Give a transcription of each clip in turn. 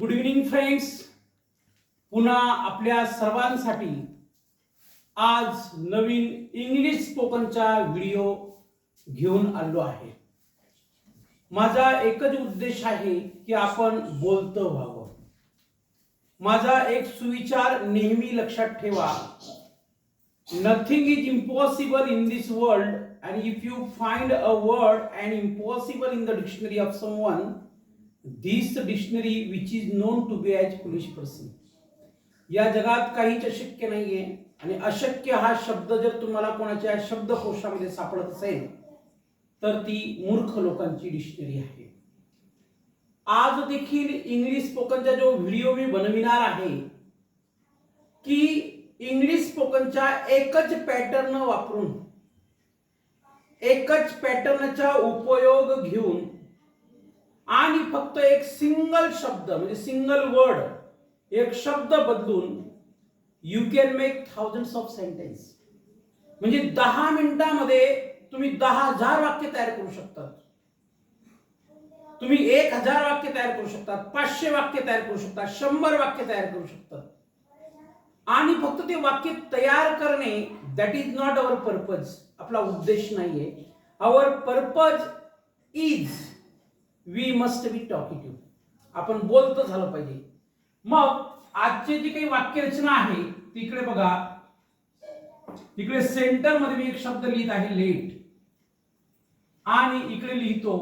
Good evening friends पुन्हा आपल्या सर्वांसाठी आज नवीन इंग्लिश स्पोकनचा व्हिडिओ घेऊन आलो आहे. माझा एकच उद्देश आहे की आपण बोलतं व्हावं. माझा एक सुविचार नेहमी लक्षात ठेवा. Nothing is impossible in this world and if you find a word and impossible in the dictionary of someone this dictionary which is known to be as foolish person या जगात काहीच अशक्य नाहीये आणि अशक्य हा शब्द जर तुम्हाला कोणाच्या शब्दकोशामध्ये सापडत असेल तर ती मूर्ख लोकांची डिक्शनरी आहे. आज देखील इंग्लिश स्पोकनचा जो व्हिडिओ मी बनविणार आहे की इंग्लिश स्पोकनच्या एकच पॅटर्न वापरून एकच पॅटर्नचा उपयोग घेऊन आणि फक्त एक सिंगल शब्द म्हणजे सिंगल वर्ड एक शब्द बदलून you can make thousand of sentence म्हणजे दहा मिनिटामध्ये तुम्ही दहा हजार वाक्य तयार करू शकतात तुम्ही एक हजार वाक्य तयार करू शकतात पाचशे वाक्य तयार करू शकता शंभर वाक्य तयार करू शकतात आणि फक्त ते वाक्य तयार करणे that is not our purpose आपला उद्देश नाहीये. Our purpose is we must be talkative आपण बोलत झालं पाहिजे. मग आजची जी काही वाक्यरचना आहे तिकडे बघा. इकडे सेंटरमध्ये मी एक शब्द लिहित आहे लेट आणि इकडे लिहितो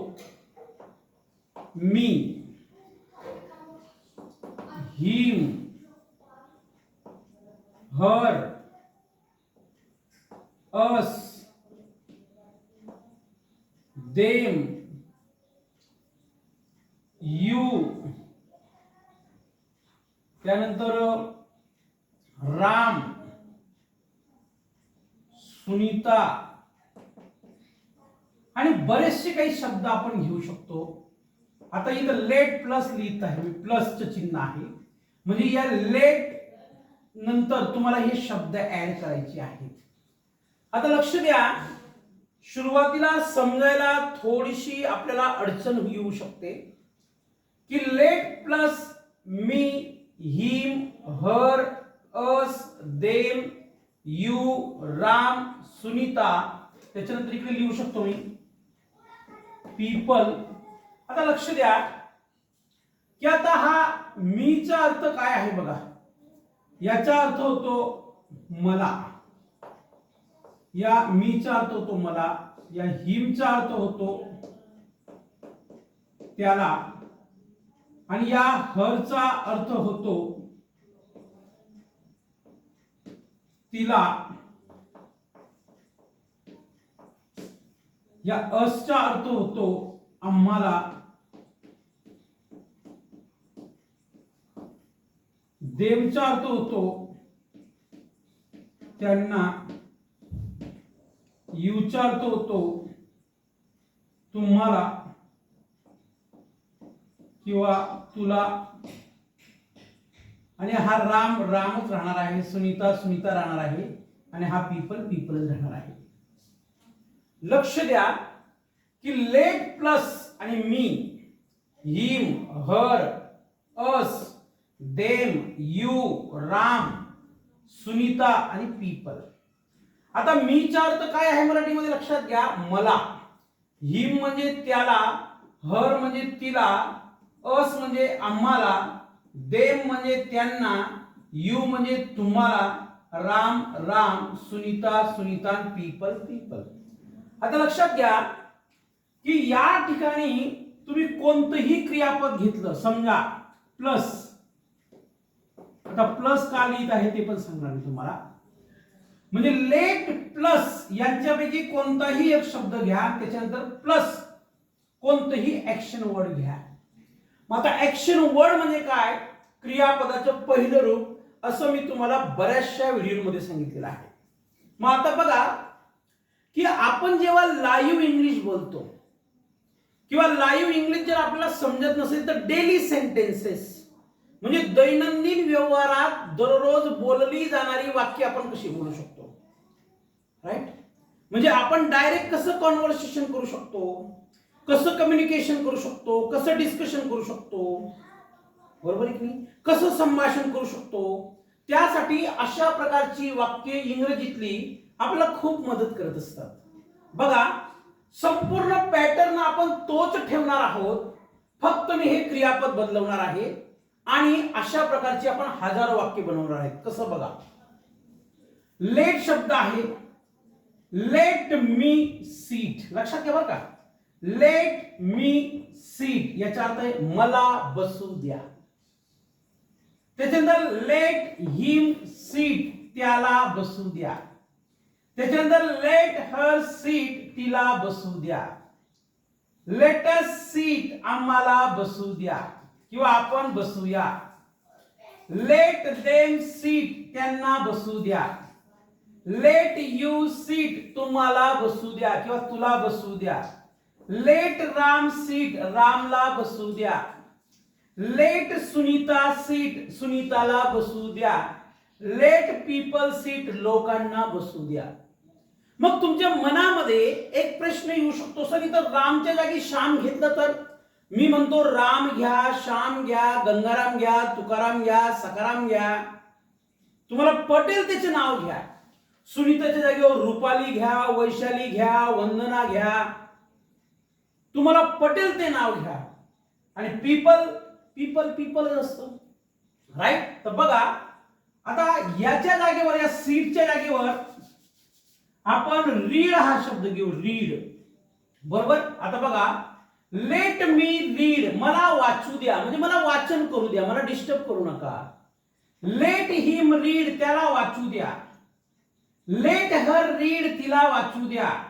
me him her us them you. त्यानंतर राम. सुनीता. आणि बरेचसे काही शब्द आपण घेऊ शकतो. आता इथं लेट प्लस लिहित आहे. मी प्लसचं चिन्ह आहे. म्हणजे या लेट नंतर तुम्हाला हे शब्द ऍड करायचे आहेत. आता लक्ष द्या. सुरुवातीला समजायला थोडीशी आपल्याला अडचण येऊ शकते. की let plus me him her us them you Ram Sunita त्याच्यानंतर इकडे लिहू शकतो मी. पीपल आता लक्ष द्या. की आता हा मीचा अर्थ काय आहे बघा? याचा अर्थ होतो मला. या मीचा अर्थ होतो मला. या हिमचा अर्थ होतो त्याला. आणि या हरचा अर्थ होतो तिला या असचा अर्थ होतो आम्हाला देवचा अर्थ होतो त्यांना युचा अर्थ होतो तुम्हाला किंवा तुला आणि हा राम रामच राहणार आहे सुनीता सुनीता राहणार आहे आणि हा पीपल पीपलच राहणार आहे. लक्ष द्या की लेट प्लस आणि me him her us them you Ram Sunita आणि पीपल आता मीचा अर्थ काय आहे मराठीमध्ये? लक्षात घ्या मला. हिम म्हणजे त्याला हर म्हणजे तिला अस म्हणजे आम्हाला देम म्हणजे त्यांना यू म्हणजे तुम्हाला राम राम सुनीता सुनीता पीपल पीपल. आता लक्षात घ्या की या ठिकाणी तुम्ही कोणतंही क्रियापद घेतलं समजा प्लस आता प्लस का लिहित आहे ते पण सांगणार मी तुम्हाला. म्हणजे लेट प्लस यांच्यापैकी कोणताही एक शब्द घ्या त्याच्यानंतर प्लस कोणतंही ऍक्शन वर्ड घ्या. मग आता ऍक्शन वर्ड म्हणजे काय? क्रियापदाचं पहिलं रूप असं मी तुम्हाला बऱ्याचशा व्हिडिओमध्ये सांगितलेलं आहे. मग आता बघा की आपण जेव्हा लाईव्ह इंग्लिश बोलतो किंवा लाईव्ह इंग्लिश जर आपल्याला समजत नसेल तर डेली सेंटेन्सेस म्हणजे दैनंदिन व्यवहारात दररोज बोलली जाणारी वाक्य आपण कशी बोलू शकतो? राईट म्हणजे आपण डायरेक्ट कसं कॉन्व्हर्सेशन करू शकतो? कसं कम्युनिकेशन करू शकतो? कसं डिस्कशन करू शकतो? बरोबर आहे की नाही? कसं संभाषण करू शकतो? त्यासाठी अशा प्रकारची वाक्य इंग्रजीतली आपल्याला खूप मदत करत असतात. बघा संपूर्ण पॅटर्न आपण तोच ठेवणार आहोत. फक्त मी हे क्रियापद बदलवणार आहे आणि अशा प्रकारची आपण हजारो वाक्य बनवणार आहेत. कसं बघा? लेट शब्द आहे. लेट मी सीट लक्षात घ्या बरं का? लेट मी सीट याचा अर्थ मला बसू द्या. त्याच्यानंतर लेट हिम सीट त्याला बसू द्या. त्याच्यानंतर लेट हर सीट तिला बसू द्या. लेटस सीट आम्हाला बसू द्या. किंवा आपण बसूया. लेट देम सीट त्यांना बसू द्या. लेट यू सीट तुम्हाला बसू द्या. किंवा तुला बसू द्या. लेट राम सीट रामला बसू द्या. लेट सुनीता सीट सुनीताला बसू द्या. लेट पीपल सीट लोकांना बसू द्या. मग तुमच्या मनामध्ये एक प्रश्न येऊ शकतो सर इथं रामच्या जागी श्याम घेतलं तर? मी म्हणतो राम घ्या श्याम घ्या गंगाराम घ्या तुकाराम घ्या सकाराम घ्या. तुम्हाला पटेल त्याचे नाव घ्या. सुनीताच्या जागेवर रुपाली घ्या वैशाली घ्या वंदना घ्या. तुम्हाला पटेल ते नाव घ्या. आणि पीपल पीपल पीपल असतं. राईट तर बघा आता याच्या जागेवर या सीटच्या जागेवर आपण रीड हा शब्द घेऊ. रीड बरोबर? आता बघा लेट मी रीड मला वाचू द्या. म्हणजे मला वाचन करू द्या. मला डिस्टर्ब करू नका. लेट हिम रीड त्याला वाचू द्या. लेट हर रीड तिला वाचू द्या.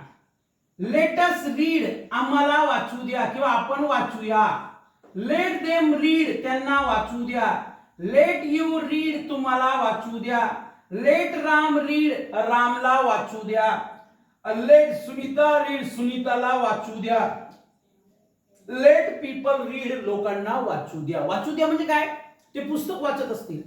लेटस रीड आम्हाला वाचू द्या किंवा आपण वाचूया. लेट देम रीड त्यांना वाचू द्या. लेट यू रीड तुम्हाला वाचू द्या. लेट राम रीड रामला वाचू द्या. लेट सुनीता रीड सुनीताला वाचू द्या. लेट पीपल रीड लोकांना वाचू द्या. वाचू द्या म्हणजे काय? ते पुस्तक वाचत असतील.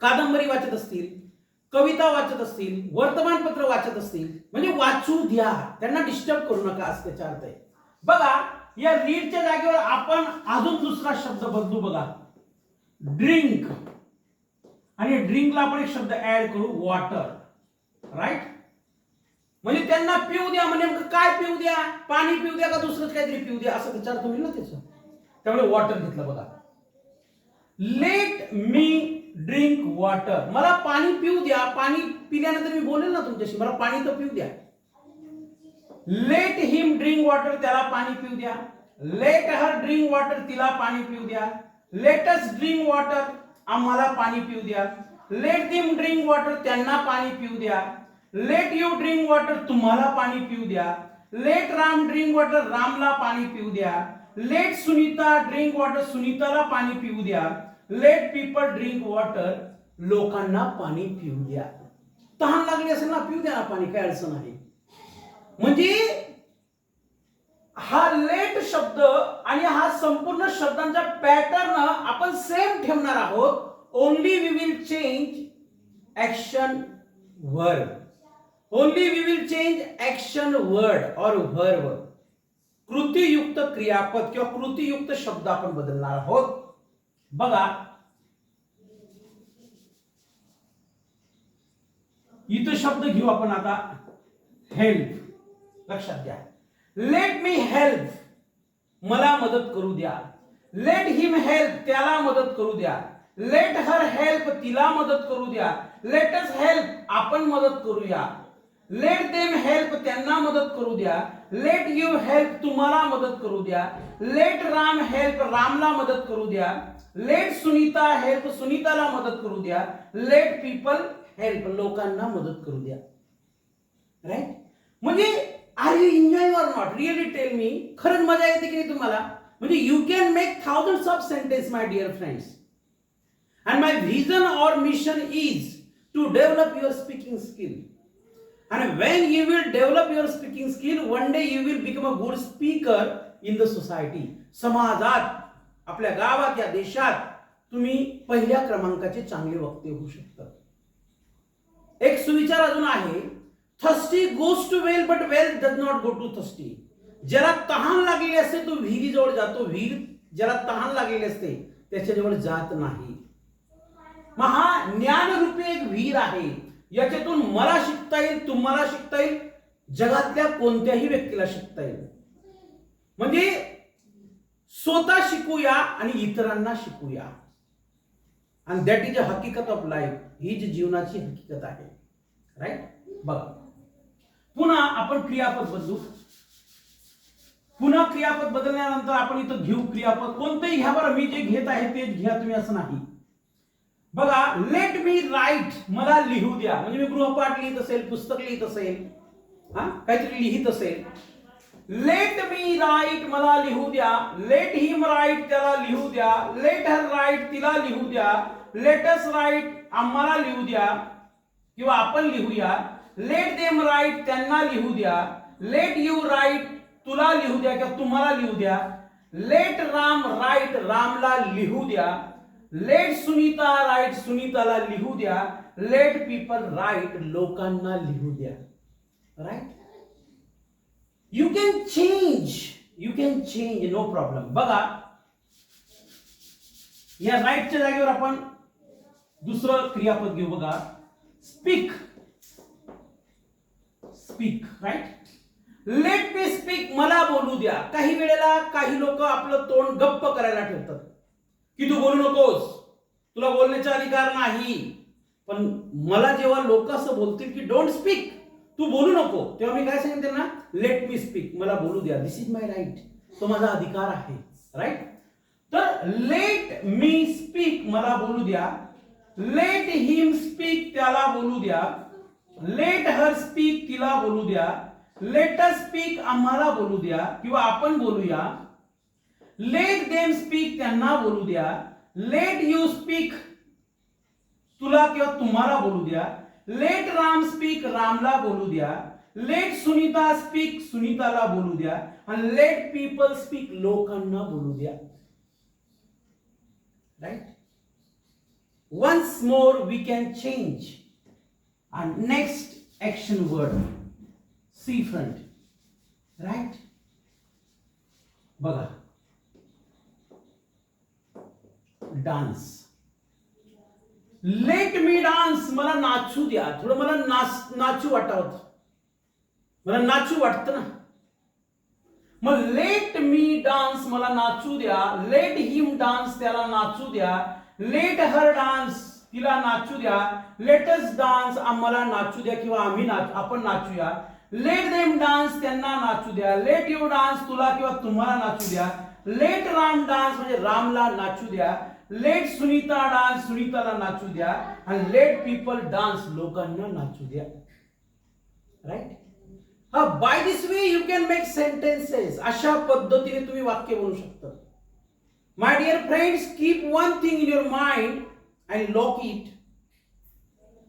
कादंबरी वाचत असतील. कविता वाचत असतील वर्तमानपत्र वाचत असतील म्हणजे वाचू द्या. त्यांना डिस्टर्ब करू नका असं त्याचा अर्थ आहे. बघा या रीडच्या जागेवर आपण अजून दुसरा शब्द बदलू बघा. ड्रिंक. आणि ड्रिंकला आपण एक शब्द ऍड करू वॉटर राईट म्हणजे त्यांना पिऊ द्या म्हणजे नेमकं काय पिऊ द्या? पाणी पिऊ द्या का दुसरंच काहीतरी पिऊ द्या? असं त्याचा अर्थ होईल ना त्याचं. त्यामुळे वॉटर घेतलं बघा. लेट मी ड्रिंक वॉटर मला पाणी पिऊ द्या. पाणी पिल्यानंतर मी बोलेल ना तुमच्याशी. मला पाणी तर पिऊ द्या. लेट हिम ड्रिंक वॉटर त्याला पाणी पिऊ द्या. लेट हर ड्रिंक वॉटर तिला पाणी पिऊ द्या. लेटस ड्रिंक वॉटर आम्हाला पाणी पिऊ द्या. लेट दिम ड्रिंक वॉटर त्यांना पाणी पिऊ द्या. लेट यू ड्रिंक वॉटर तुम्हाला पाणी पिऊ द्या. लेट राम ड्रिंक वॉटर रामला पाणी पिऊ द्या. लेट सुनीता ड्रिंक वॉटर सुनीताला पाणी पिऊ द्या. लेट पीपल ड्रिंक वॉटर लोकांना पाणी पिऊ द्या. तहान लागली असेल ना पिऊ द्या ना पाणी काय अडचण आहे म्हणजे हा लेट शब्द आणि हा संपूर्ण शब्दांचा पॅटर्न आपण सेम ठेवणार आहोत. Only we will change action word only we will change action word और वर्ब कृतीयुक्त क्रियापद किंवा कृतीयुक्त शब्द आपण बदलणार आहोत. बघा. इथं शब्द घेऊ आपण आता. हेल्प लक्षात घ्या. लेट मी हेल्प मला मदत करू द्या. लेट हिम हेल्प त्याला मदत करू द्या. लेट हर हेल्प तिला मदत करू द्या. लेटस हेल्प आपण मदत करूया. लेट देम हेल्प त्यांना मदत करू द्या. लेट यू हेल्प तुम्हाला मदत करू द्या. लेट राम हेल्प रामला मदत करू द्या. लेट सुनीता हेल्प सुनीताला मदत करू द्या. लेट पीपल हेल्प लोकांना मदत करू द्या. राईट म्हणजे are you enjoy or not really tell me खरंच मजा येते की नाही तुम्हाला? म्हणजे you can make thousand of sentence my dear friends and my vision or mission is to develop your speaking skill And when you will develop your speaking skill, one day you will become a good speaker in the society. समाजात आपल्या गावात या देशात तुम्ही पहिल्या क्रमांकाचे चांगले वक्ते होऊ शकतात एक सुविचार अजून आहे. Thirsty goes to well but well does not go to thirsty ज्याला तहान लागलेली असते तो विहिरीजवळ जातो. विहीर ज्याला तहान लागलेली असते त्याच्याजवळ जात नाही. महा हा ज्ञानरूपी एक विहीर आहे. याच्यातून मला शिकता येईल तुम्हाला शिकता येईल जगातल्या कोणत्याही व्यक्तीला शिकता येईल. म्हणजे स्वतः शिकूया आणि इतरांना शिकूया. आणि दॅट इज अ हकीकत ऑफ लाईफ ही जी जीवनाची हकीकत आहे. राईट बघा. पुन्हा आपण क्रियापद बदलू. पुन्हा क्रियापद बदलल्यानंतर आपण इथं घेऊ क्रियापद. कोणतंही घ्या बरं. मी जे घेत आहे तेच घ्या तुम्ही असं नाही. बघा लेट मी राईट मला लिहू द्या. म्हणजे मी गृहपाठ लिहित असेल, पुस्तक लिहित असेल, हा? काहीतरी लिहित असेल. लेट मी राईट मला लिहू द्या. लेट हिम राईट त्याला लिहू द्या. लेट हर राईट तिला लिहू द्या. लेटस राईट आम्हाला लिहू द्या. किंवा आपण लिहूया. लेट देम राईट त्यांना लिहू द्या. लेट यू राईट तुला लिहू द्या किंवा तुम्हाला लिहू द्या. लेट राम राईट रामला लिहू द्या. लेट सुनीता राईट सुनीताला लिहू द्या. लेट पीपल राईट लोकांना लिहू द्या. Right you can change you can change no problem बघा. या राईटच्या जागेवर आपण दुसरं क्रियापद घेऊ बघा. Speak speak right let me speak मला बोलू द्या. काही वेळेला काही लोक आपलं तोंड गप्प करायला ठेवतात. की तू बोलू नकोस. तुला बोलण्याचा अधिकार नाही. पण मला जेव्हा लोक असं बोलतील की डोंट स्पीक तू बोलू नको. तेव्हा मी काय सांगेन त्यांना? लेट मी स्पीक मला बोलू द्या. दिस इज माय राईट तो माझा अधिकार आहे. राईट तर लेट मी स्पीक मला बोलू द्या. लेट हिम स्पीक त्याला बोलू द्या. लेट हर स्पीक तिला बोलू द्या. लेट स्पीक आम्हाला बोलू द्या. किंवा आपण बोलूया. लेट देम स्पीक बोलू द्या. लेट यू स्पीक तुला किंवा तुम्हाला बोलू द्या. लेट राम स्पीक रामला बोलू द्या. लेट सुनीता स्पीक सुनीताला बोलू द्या. लेट पीपल स्पीक लोकांना बोलू द्या. Right once more we can change and next action word. See front right? बघा. डान्स. लेट मी डान्स मला नाचू द्या. थोडं मला नाच नाचू वाटावत मला नाचू वाटतं ना. मग लेट मी डान्स मला नाचू द्या. लेट हिम डान्स त्याला नाचू द्या. लेट हर डान्स तिला नाचू द्या. लेटस डान्स आम्हाला नाचू द्या किंवा आम्ही नाच आपण नाचूया. लेट देम डान्स त्यांना नाचू द्या. लेट यू डान्स तुला किंवा तुम्हाला नाचू द्या. लेट राम डान्स म्हणजे रामला नाचू द्या. लेट सुनीता डान्स सुनीताला नाचू द्या आणि लेट पीपल डान्स लोकांना नाचू द्या राईट हा by this way you can make sentences अशा पद्धतीने तुम्ही वाक्य बनवू शकता my dear friends keep one thing in your mind and lock it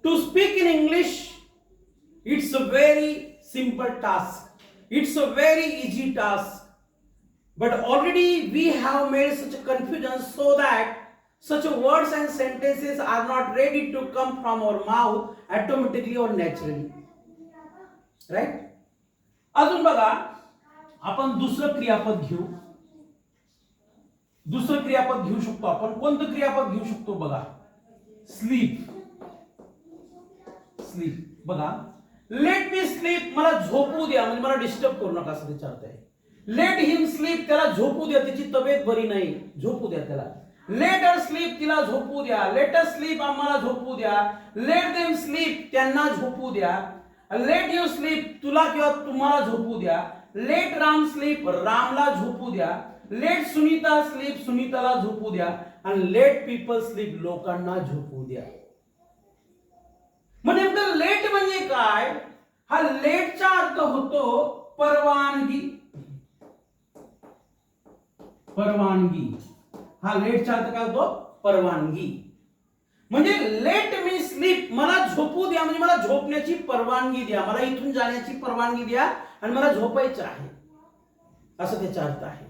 to speak in English it's a very simple task it's a very easy task but already we have made such a confusion so that such words and sentences are not ready to come from our mouth automatically or naturally. Right? अजून बघा आपण दुसरं क्रियापद घेऊ. दुसरं क्रियापद घेऊ शकतो आपण. कोणतं क्रियापद घेऊ शकतो बघा? स्लीप स्लीप बघा. लेट मी स्लीप मला झोपू द्या. म्हणजे मला डिस्टर्ब करू नका असं विचारत आहे. लेट हिम स्लीप त्याला झोपू द्या. त्याची तब्येत बरी नाही. झोपू द्या त्याला. लेटर स्लीप तिला झोपू द्या. लेटर स्लीप आम्हाला झोपू द्या. लेट देम स्लीप त्यांना झोपू द्या. लेट यू स्लीप तुला किंवा तुम्हाला झोपू द्या. लेट राम स्लीप रामला झोपू द्या. लेट सुनीता स्लीप सुनीताला झोपू द्या. आणि लेट पीपल स्लीप लोकांना झोपू द्या. मग नेमकं लेट म्हणजे काय? हा लेटचा अर्थ होतो परवानगी. परवानगी. हा लेटचा अर्थ काय होतो? परवानगी. म्हणजे लेट मी स्लीप मला झोपू द्या म्हणजे मला झोपण्याची परवानगी द्या मला इथून जाण्याची परवानगी द्या आणि मला झोपायचं आहे. असं त्याचा अर्थ आहे.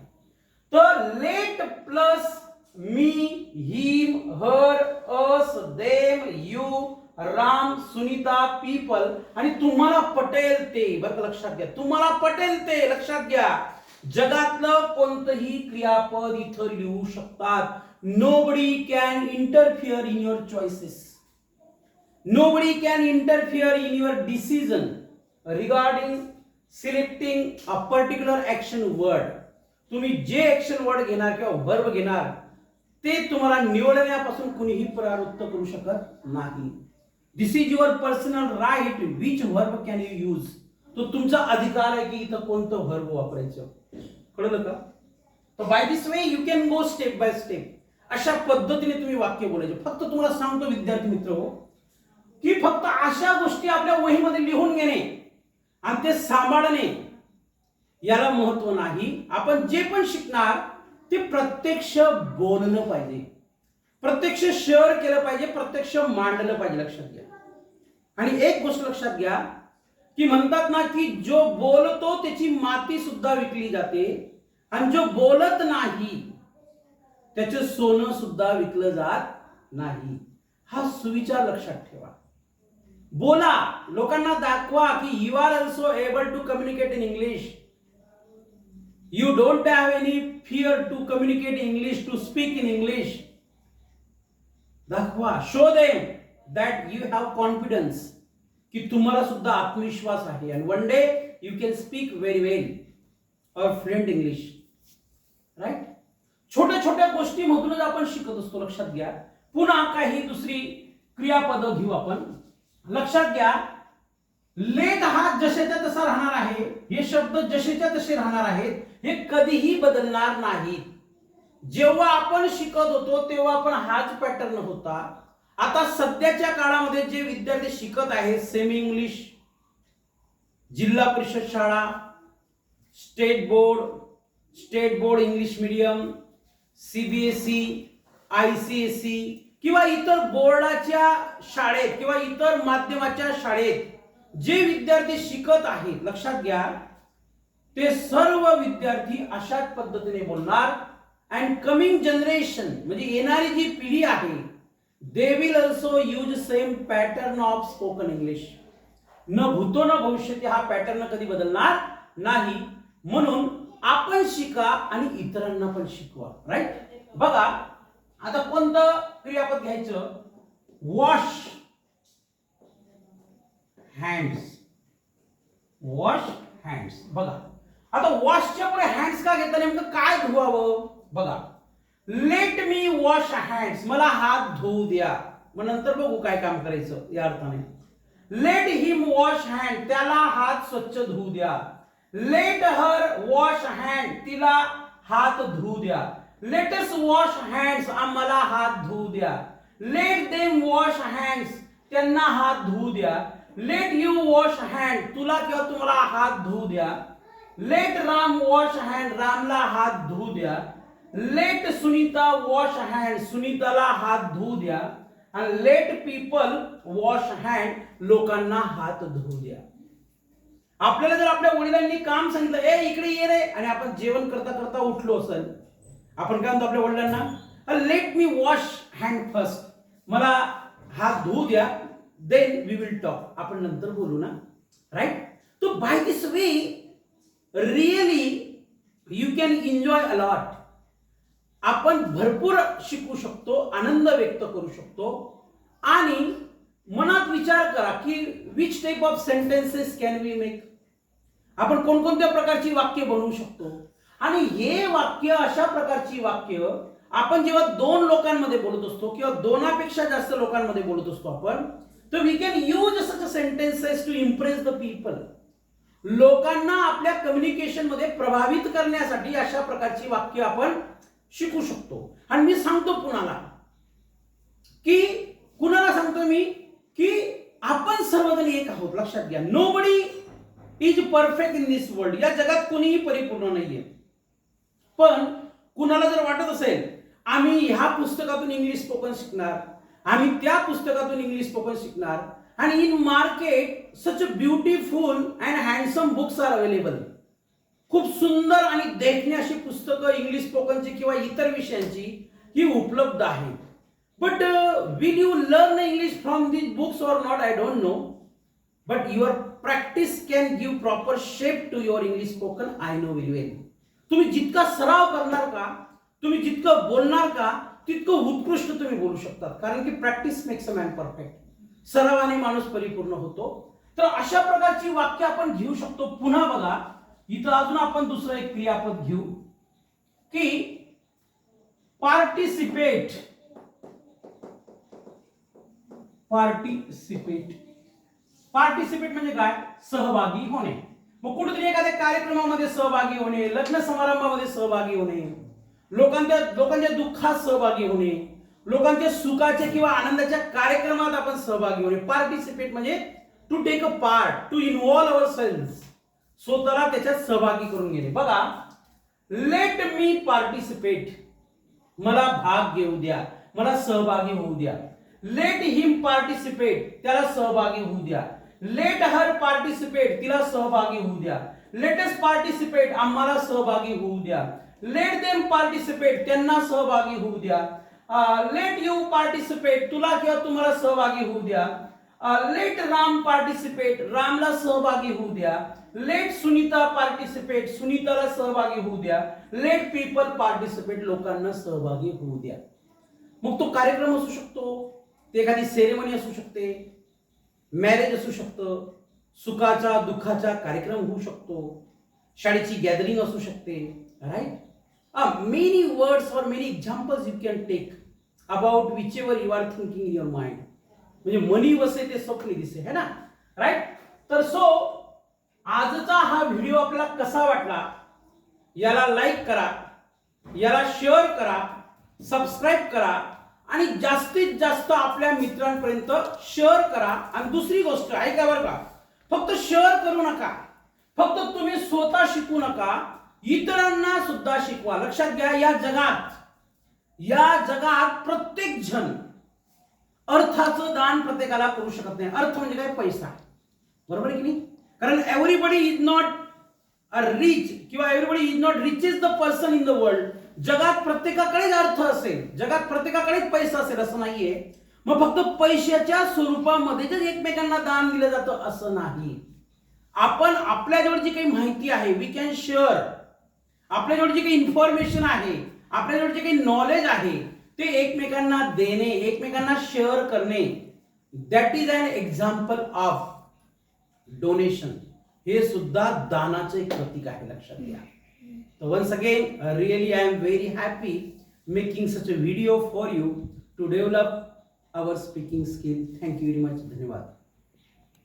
तर let plus me him her us them you Ram Sunita people आणि तुम्हाला पटेल ते. बरं लक्षात घ्या. तुम्हाला पटेल ते. लक्षात घ्या. जगातलं कोणतंही क्रियापद इथं लिहू शकतात. Nobody can interfere in your choices. Nobody can interfere in your decision regarding selecting a particular action word तुम्ही जे ऍक्शन वर्ड घेणार किंवा वर्ब घेणार ते तुम्हाला निवडण्यापासून कुणीही परावृत्त करू शकत नाही. This is your personal right which verb can you use तो तुमचा अधिकार आहे की इथं कोणतं वर्ब वापरायचं. कळलं का? तर by this way you can go step by step अशा पद्धतीने तुम्ही वाक्य बोलायचे. फक्त तुम्हाला सांगतो विद्यार्थी मित्र हो की फक्त अशा गोष्टी आपल्या वहीमध्ये लिहून घेणे आणि ते सांभाळणे याला महत्त्व नाही. आपण जे पण शिकणार ते प्रत्यक्ष बोललं पाहिजे. प्रत्यक्ष शेअर केलं पाहिजे प्रत्यक्ष मांडलं पाहिजे. लक्षात घ्या. आणि एक गोष्ट लक्षात घ्या की म्हणतात ना की जो बोलतो त्याची माती सुद्धा विकली जाते आणि जो बोलत नाही त्याचं सोनं सुद्धा विकलं जात नाही. हा सुविचार लक्षात ठेवा. बोला लोकांना दाखवा की you are also able to communicate in English you don't have any fear to communicate English to speak in English दाखवा show them that you have confidence की तुम्हाला सुद्धा आत्मविश्वास आहे. And one day you can speak very well or fluent English right छोट्या छोट्या गोष्टीमधूनच आपण शिकत असतो. लक्षात घ्या. पुन्हा काही दुसरी क्रियापद घेऊ आपण. लक्षात घ्या. लेख हा जसेच्या तसा राहणार आहे. हे शब्द जसेच्या तसे राहणार आहेत. हे कधीही बदलणार नाहीत. जेव्हा आपण शिकत होतो तेव्हा आपण हाच पॅटर्न होता. आता सध्याच्या काळामध्ये जे विद्यार्थी शिकत आहेत सेमी इंग्लिश जिल्हा परिषद शाळा state board state board English medium CBSE I C S C किंवा इतर बोर्डाच्या शाळेत किंवा इतर माध्यमाच्या शाळेत जे विद्यार्थी शिकत आहेत लक्षात घ्या ते सर्व विद्यार्थी अशाच पद्धतीने बोलणार. अँड कमिंग जनरेशन म्हणजे येणारी जी पिढी आहे they will also use same pattern of spoken English न भूतो न भविष्य हा पॅटर्न कधी बदलणार नाही. म्हणून आपण शिका आणि इतरांना पण शिकवा. राईट बघा आता कोणतं क्रियापद घ्यायचं? वॉश हँड्स वॉश हँड्स बघा. आता वॉशच्या पुढे हँड्स का घेता नेमकं काय धुवावं? बघा. लेट मी वॉश हँड्स मला हात धुवू द्या. मग नंतर बघू काय काम करायचं या अर्थाने. लेट हिम वॉश हँड त्याला हात स्वच्छ धुवू द्या. लेट हर वॉश हँड तिला हात धुवू द्या. लेटस वॉश हँड्स आम्हाला हात धुवू द्या. लेट देम वॉश हँड्स त्यांना हात धुवू द्या. लेट यू वॉश हँड तुला किंवा तुम्हाला हात धुवू द्या. लेट राम वॉश हँड रामला हात धुवू द्या. लेट सुनीता वॉश हँड सुनीताला हात धुवू द्या. आणि लेट पीपल वॉश हँड लोकांना हात धुवू द्या. आपल्याला जर आपल्या वडिलांनी काम सांगितलं ए इकडे ये रे. आणि आपण जेवण करता करता उठलो असेल. आपण काय म्हणतो आपल्या वडिलांना? Let me wash hand first मला हात धुवू द्या. देन वी विल टॉक आपण नंतर बोलू ना. राईट तो by this way really you can enjoy a lot आपण भरपूर शिकू शकतो आनंद व्यक्त करू शकतो. आणि मनात विचार करा की which type of sentences can we make आपण कोणकोणत्या प्रकारची वाक्य बनवू शकतो? आणि हे वाक्य अशा प्रकारची वाक्य आपण जेव्हा दोन लोकांमध्ये बोलत असतो किंवा दोनापेक्षा जास्त लोकांमध्ये बोलत असतो आपण तर we can use such sentences to impress the people लोकांना आपल्या कम्युनिकेशनमध्ये प्रभावित करण्यासाठी अशा प्रकारची वाक्य आपण शिकू शकतो. आणि मी सांगतो कुणाला? की कुणाला सांगतो मी? की आपण सर्वजण एक आहोत. लक्षात घ्या. Nobody is perfect in this world या जगात कोणीही परिपूर्ण नाहीये. पण कुणाला जर वाटत असेल आम्ही ह्या पुस्तकातून इंग्लिश स्पोकन शिकणार आम्ही त्या पुस्तकातून इंग्लिश स्पोकन शिकणार आणि in market such beautiful and handsome books are available खूप सुंदर आणि देखणी अशी पुस्तकं इंग्लिश स्पोकनची किंवा इतर विषयांची ही उपलब्ध आहे but will you learn English from this books or not I don't know but your practice can give proper shape to your English spoken I know very well तुम्ही जितका सराव करणार का तुम्ही जितकं बोलणार का तितकं उत्कृष्ट तुम्ही बोलू शकतात. कारण की practice makes a man perfect सरावाने माणूस परिपूर्ण होतो. तर अशा प्रकारची वाक्य आपण घेऊ शकतो. पुन्हा बघा. इथं अजून आपण दुसरं एक क्रियापद घेऊ की पार्टिसिपेट पार्टिसिपेट पार्टिसिपेट म्हणजे काय? सहभागी होणे. मग कुठेतरी एखाद्या कार्यक्रमामध्ये सहभागी होणे लग्न समारंभामध्ये सहभागी होणे लोकांच्या लोकांच्या दुःखात सहभागी होणे लोकांच्या सुखाच्या किंवा आनंदाच्या कार्यक्रमात आपण सहभागी होणे. पार्टिसिपेट म्हणजे to take a part to involve our self स्वतःला त्याच्यात सहभागी करून घेणे. बघा लेट मी पार्टिसिपेट मला भाग घेऊ द्या. मला सहभागी होऊ द्या. लेट हिम पार्टिसिपेट त्याला सहभागी होऊ द्या. लेट हर पार्टिसिपेट तिला सहभागी होऊ द्या. लेटेस्ट पार्टिसिपेट आम्हाला सहभागी होऊ द्या. लेट देम पार्टिसिपेट त्यांना सहभागी होऊ द्या. लेट यू पार्टिसिपेट तुला किंवा तुम्हाला सहभागी होऊ द्या. लेट राम पार्टिसिपेट रामला सहभागी होऊ द्या. लेट सुनीता पार्टिसिपेट सुनीताला सहभागी होऊ द्या. लेट पीपल पार्टिसिपेट लोकांना सहभागी होऊ द्या. मग तो कार्यक्रम असू शकतो ते एखादी सेरेमनी असू शकते मॅरेज असू शकतं सुखाचा दुःखाचा कार्यक्रम होऊ शकतो शाळेची गॅदरिंग असू शकते right many words for many examples you can take about whichever you are thinking in your mind म्हणजे मनी वसे ते स्वप्न दिसे है ना? राईट तर सो आजचा हा व्हिडिओ आपला कसा वाटला? याला लाईक करा याला शेअर करा सबस्क्राईब करा आणि जास्तीत जास्त आपल्या मित्रांपर्यंत शेअर करा. आणि दुसरी गोष्ट ऐका बरं का फक्त शेअर करू नका. फक्त तुम्ही स्वतः शिकू नका इतरांना सुद्धा शिकवा. लक्षात घ्या या जगात या जगात प्रत्येक जण अर्थाचं दान प्रत्येकाला करू शकत नाही. अर्थ म्हणजे काय? पैसा. बरोबर आहे की नाही? कारण everybody is not a rich किंवा everybody is not rich is the person in the world जगात प्रत्येकाकडेच अर्थ असेल. जगात प्रत्येकाकडेच पैसा असेल असं नाहीये. मग फक्त पैशाच्या स्वरूपामध्येच एकमेकांना दान दिलं जातं असं नाही. आपण आपल्याजवळ जी काही माहिती आहे वी कॅन शेअर आपल्याजवळ जी काही इन्फॉर्मेशन आहे आपल्याजवळ जे काही नॉलेज आहे ते एकमेकांना देणे एकमेकांना शेअर करणे that is an example of donation हे सुद्धा दानाचे एक प्रतीक आहे लक्षात घ्या So once again, uh, really I am very happy making such a video for you to develop our speaking skill. Thank you very much. धन्यवाद